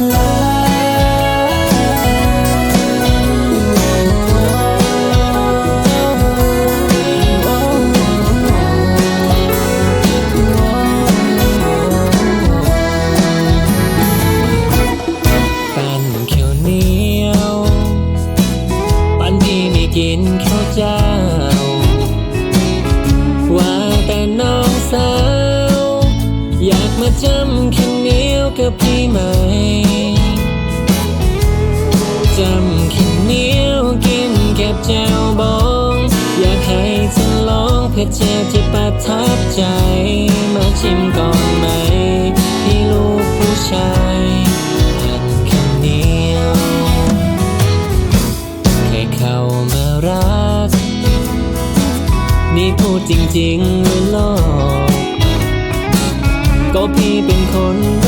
ล ลองเพื่อเจ็บจะประทับใจ มาชิมก่อนไหมพี่ลูกผู้ชายหั่นเหนียวแค่เข้ามารัก นี่พูดจริงๆหรือหลอกก็พี่เป็นคน